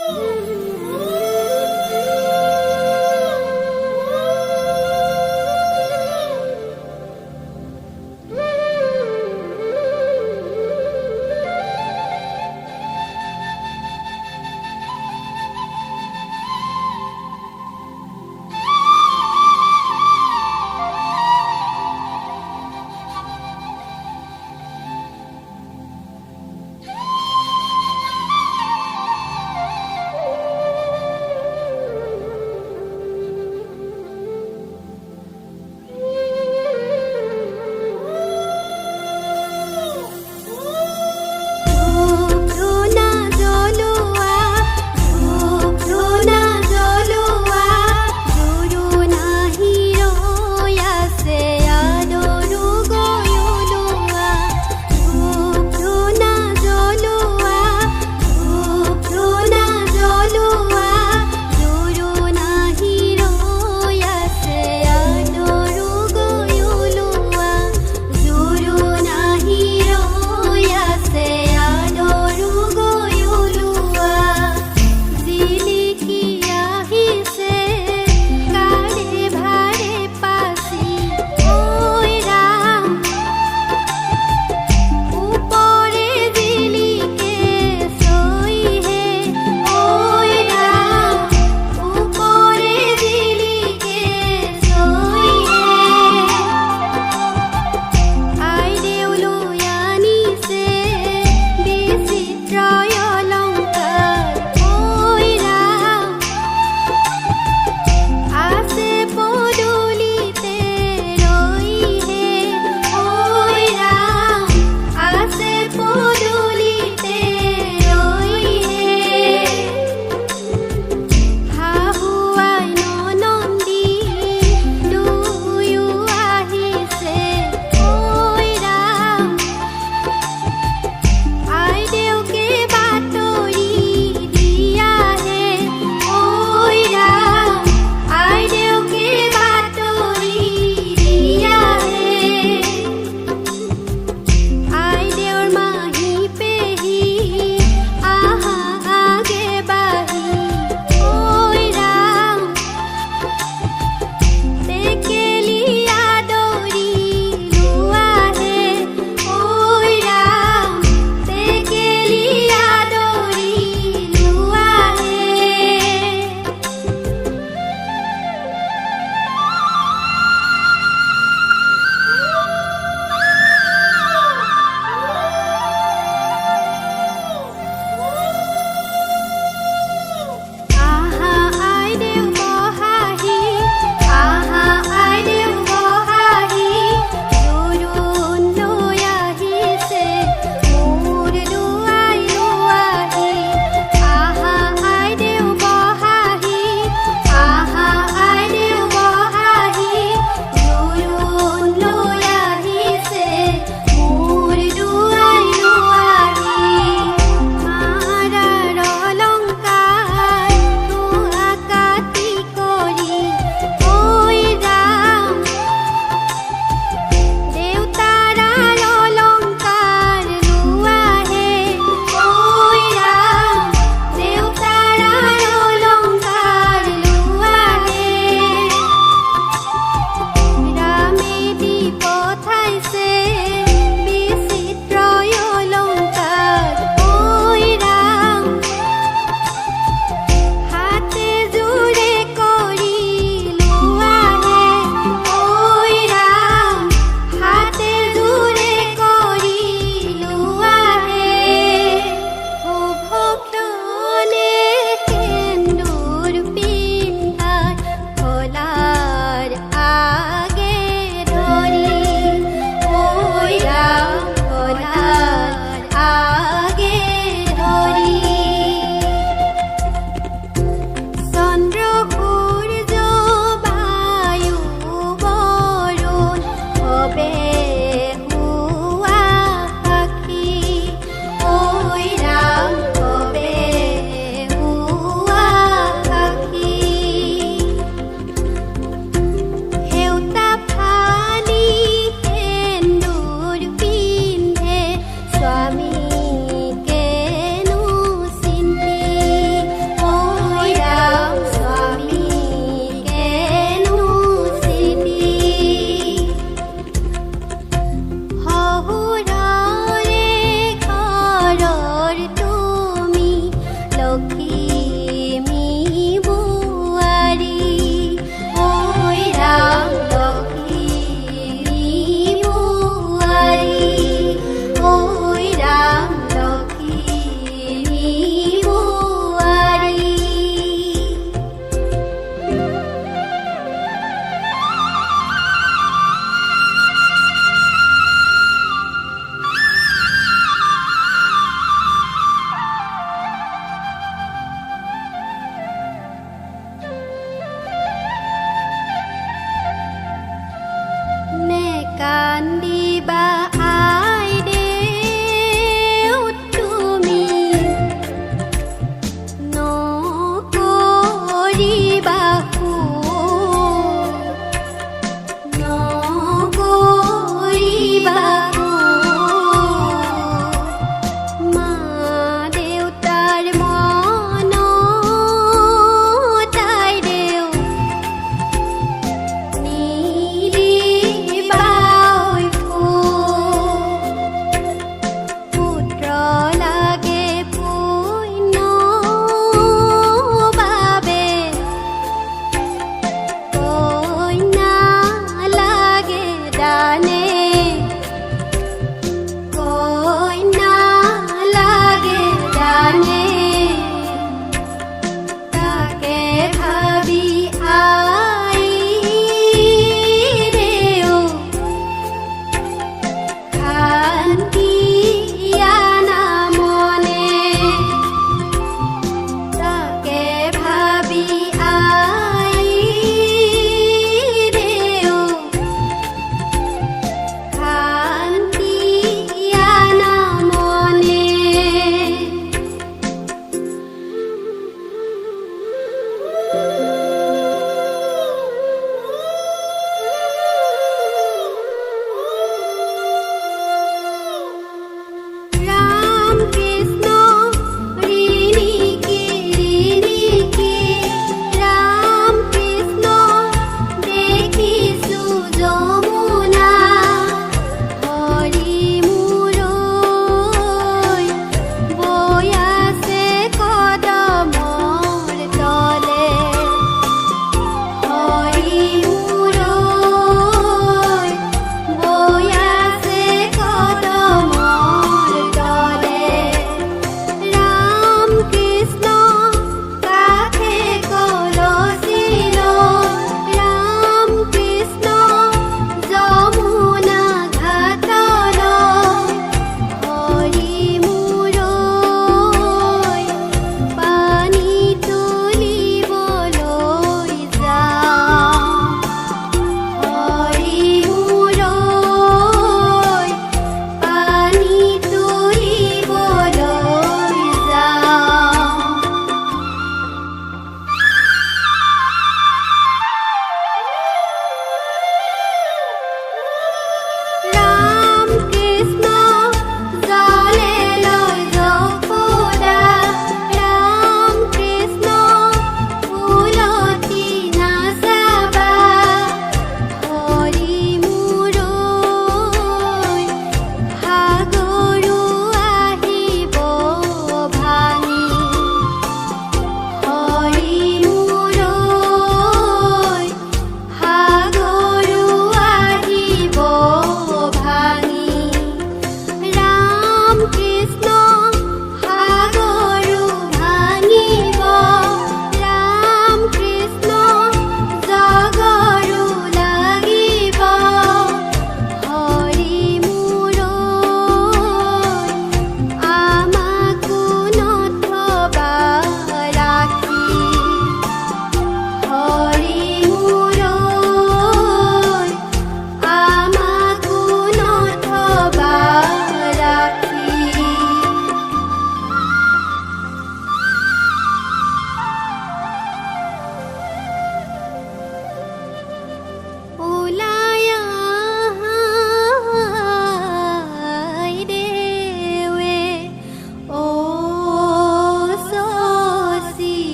Oh.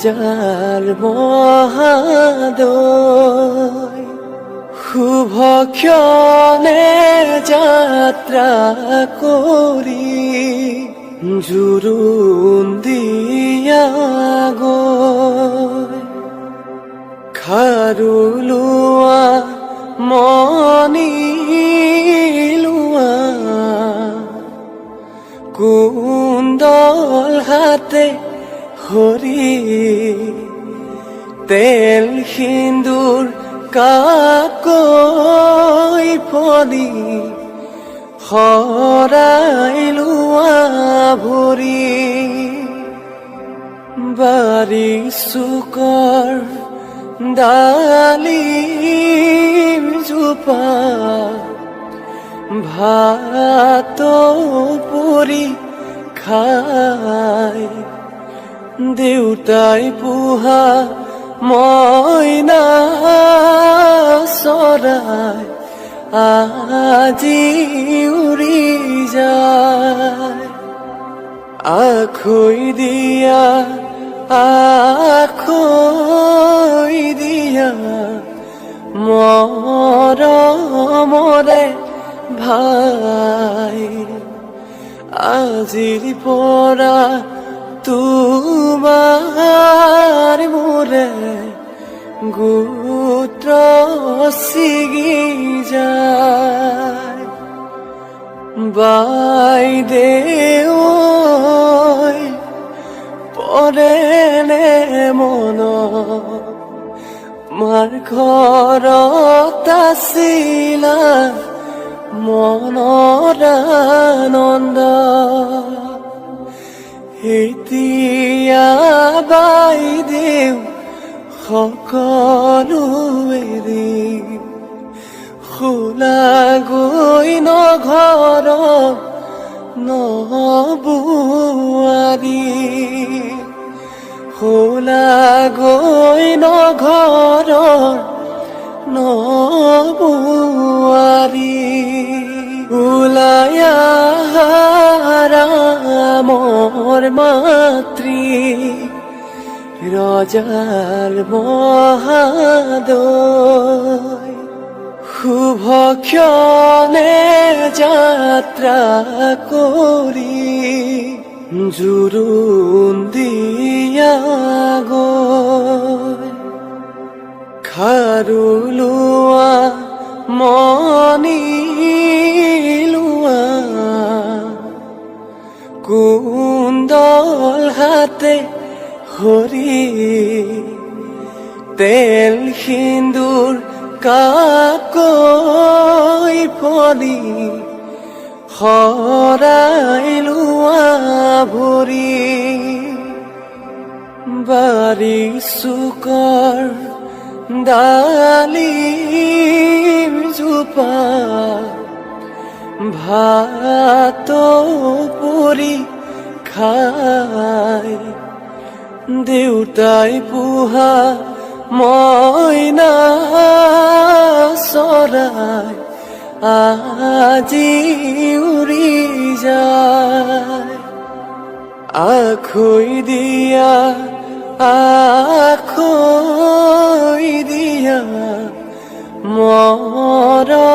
Roger মহাদয় শুভ ক্ষণে যাত্রা করি জুরুন দিয়া গয়। খারুলুয়া মনিলুয়া কুন্দল হাতে হরি তেল সিন্দুর কাকৈ ফলি শৰাই লোৱা ভৰি বাৰী চুকৰ ডালিম জোপা ভাত পৰি খাই দেউতাই পোহা মইনা চৰাই আজি উৰি যায়। আখৈ দিয়া আখৈ দিয়া, মৰমৰে ভাই। আজিৰ পৰা তোমাৰ মোৰে গোত্ৰ ছিগি যায়। বাইদেউ পৰেনে মন মাৰ ঘৰত আছিলা মনৰ আনন্দ। এতিয়া বাইদেউ সকলো এৰি। খোলা গৈ নঘৰ নবুৱাৰী খোলা গৈ নঘৰ নবুৱাৰী রজার মহাদয় শুভ ক্ষণে যাত্রা করি জুরুন দিয়া গয়। খারুলুয়া মনিলুয়া কুন্দল হাতে হরি তেল সিন্দুর কাকৈ ফলি শৰাই লোৱা ভৰি বাৰী চুকৰ ডালিম জোপা ভাত পৰি খাই দেউতাই পোহা মইনা চৰাই, আজি উৰি যায়। আখৈ দিয়া আখৈ দিয়া, মৰমৰে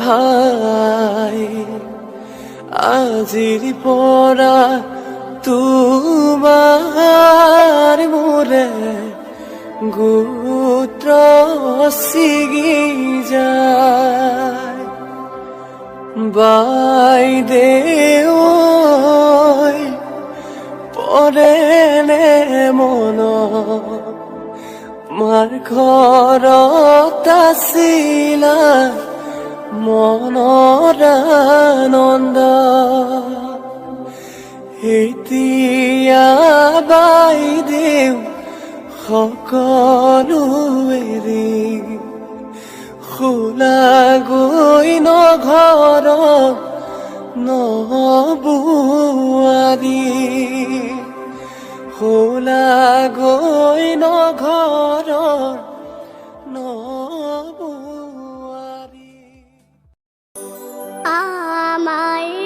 ভাই। আজিৰ পৰা তোমাৰ মোৰে গোত্ৰ ছিগি যায় বাইদেউ পৰেনে মন মাৰ ঘৰত আছিলা মনৰ আনন্দ এতিয়া বাইদেউ সকলো এৰি খোলা গৈ নঘৰ নবুৱাৰী খোলা গৈ নঘৰ নবুৱাৰী আমার